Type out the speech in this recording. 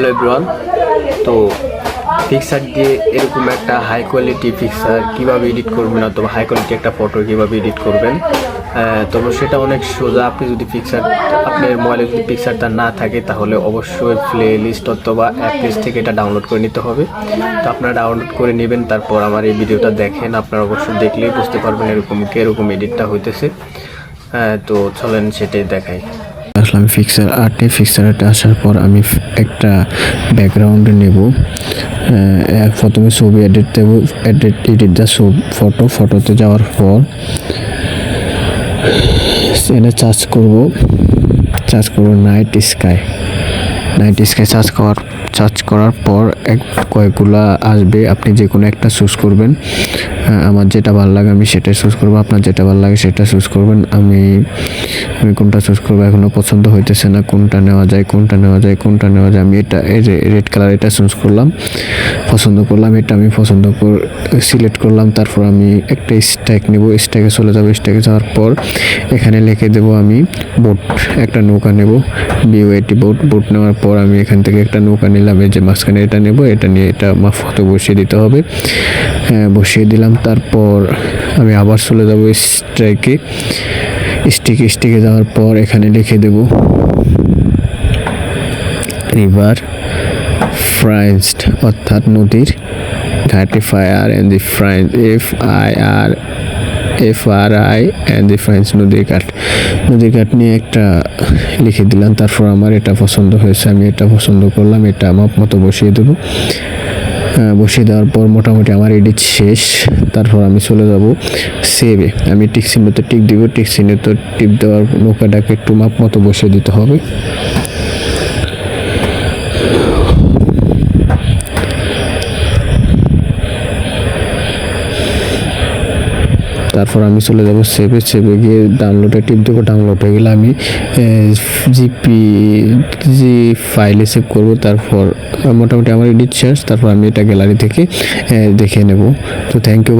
Hello everyone তো picture দিয়ে এরকম একটা হাই কোয়ালিটি পিকচার কীভাবে এডিট করবেন অথবা হাই কোয়ালিটি একটা ফটো কীভাবে এডিট করবেন তবে সেটা অনেক সোজা। আপনি যদি পিকচার আপনার মোবাইলে যদি পিকচারটা না থাকে, তাহলে অবশ্যই প্লে লিস্ট অথবা অ্যাপ লিস্ট থেকে এটা ডাউনলোড করে নিতে হবে। তো আপনারা ডাউনলোড করে নেবেন, তারপর আমার এই ভিডিওটা দেখেন। আপনারা অবশ্যই দেখলেই বুঝতে পারবেন এরকম, কীরকম এডিটটা হইতেছে। তো চলেন সেটাই দেখাই। আসলাম ফিক্সার আর্টে ফিক্সার আর্টে আসার পর আমি একটা ব্যাকগ্রাউন্ড নেব। প্রথমে ছবি এডিট দেবো এডিট এডিট দ্য ফটো ফটোতে যাওয়ার পর এটা চার্জ করব। চার্জ করব night sky night sky charge করার চার্জ করার পর এক, কয়েকগুলা আসবে। আপনি যে কোনো একটা চুজ করবেন। আমার যেটা ভালো লাগে আমি সেটাই চুজ করব। আপনার যেটা ভালো লাগে সেটা চুজ করবেন। আমি আমি কোনটা চুজ করব এখনও পছন্দ হইতেছে না। কোনটা নেওয়া যায়, কোনটা নেওয়া যায়, কোনটা নেওয়া যায়। আমি এটা রেড কালার এটা চুজ করলাম। পছন্দ করলাম, এটা আমি পছন্দ কর সিলেক্ট করলাম। তারপর আমি একটা স্ট্যাক নেব। স্ট্যাকে চলে যাব। স্ট্যাকে যাওয়ার পর এখানে লিখে দেব আমি বোট একটা নৌকা নেব। বিওএটি বোট বোট নেওয়ার পর আমি এখান থেকে একটা নৌকা নিলাম এই যে মাঝখানে এটা নেব এটা নিয়ে এটা মাফতে বসিয়ে দিতে হবে। হ্যাঁ, বসিয়ে দিলাম তারপর আমি আবার চলে যাব স্ট্রাইকে স্টিকে স্টিকে যাওয়ার পর এখানে লিখে দেব রিভার ফ্রাইন্সড অর্থাৎ নদীর ঘাটে fire and the ফ্রাইন্স F I R F R I ফ্রাইন্স নদীর ঘাট নদীর ঘাট নিয়ে একটা লিখে দিলাম, তারপর আমার এটা পছন্দ হয়েছে, আমি এটা পছন্দ করলাম, এটা মাপ মতো বসিয়ে দেবো। বসিয়ে দেওয়ার পর মোটামুটি আমার এডিট শেষ, তারপর আমি চলে যাব সেভে আমি টিক চিহ্নতে টিক দিব টিক চিহ্নতে টিপ দেওয়ার নৌকাটাকে একটু মাপ মতো বসিয়ে দিতে হবে। তারপর আমি চলে যাব সেভে সেভে গিয়ে ডাউনলোডে টিপ দেবো। ডাউনলোড হয়ে গেলে আমি জিপি জি ফাইলে সেভ করব। তারপর, মোটামুটি আমার এডিট শেষ। তারপর আমি এটা গ্যালারি থেকে দেখে নেব। তো থ্যাংক ইউ